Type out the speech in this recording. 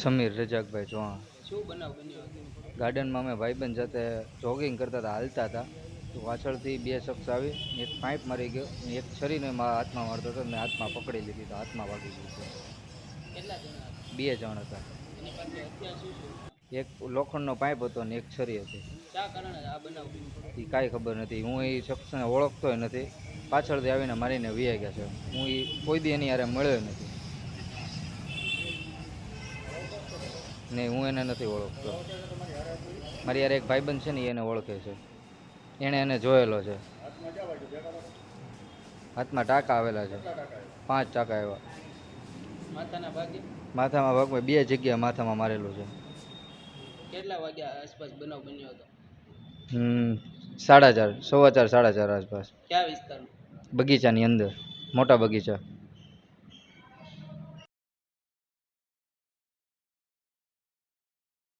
સમીર રજાકભાઈ ચૌહાણ. શું બનાવ બન્યો હતો? ગાર્ડનમાં અમે ભાઈબંધ સાથે જોગિંગ કરતા હતા હાલતા હતા. તો પાછળથી બે શખ્સ આવી એક પાઇપ મારી ગયો એક છરીને મારા હાથમાં મારતો હતો મેં હાથમાં પકડી લીધી તો હાથમાં વાગી ગયું કેટલા બે જણ હતા. એક લોખંડનો પાઇપ હતો અને એક છરી હતી. એ કાંઈ ખબર નથી. હું એ શખ્સને ઓળખતોય નથી. પાછળથી આવીને મારીને વિયા ગયા છે. હું એ કોઈ દી એની યારે મળ્યો નથી. નહીં હું એને નથી ઓળખતો. મારી યાર એક ભાઈબંધ છે ને એને ઓળખે છે. એણે એને જોયેલો છે. હાથમાં ટાંકા આવેલા છે. પાંચ ટાંકા આવ્યા માથામાં ભાગમાં બે જગ્યાએ માથામાં મારેલું છે. કેટલા વાગ્યા આસપાસ બનાવ બન્યો હતો? હમ સાડા ચાર સવા ચાર સાડા ચાર આસપાસ. કયા વિસ્તારમાં? બગીચાની અંદર મોટા બગીચા.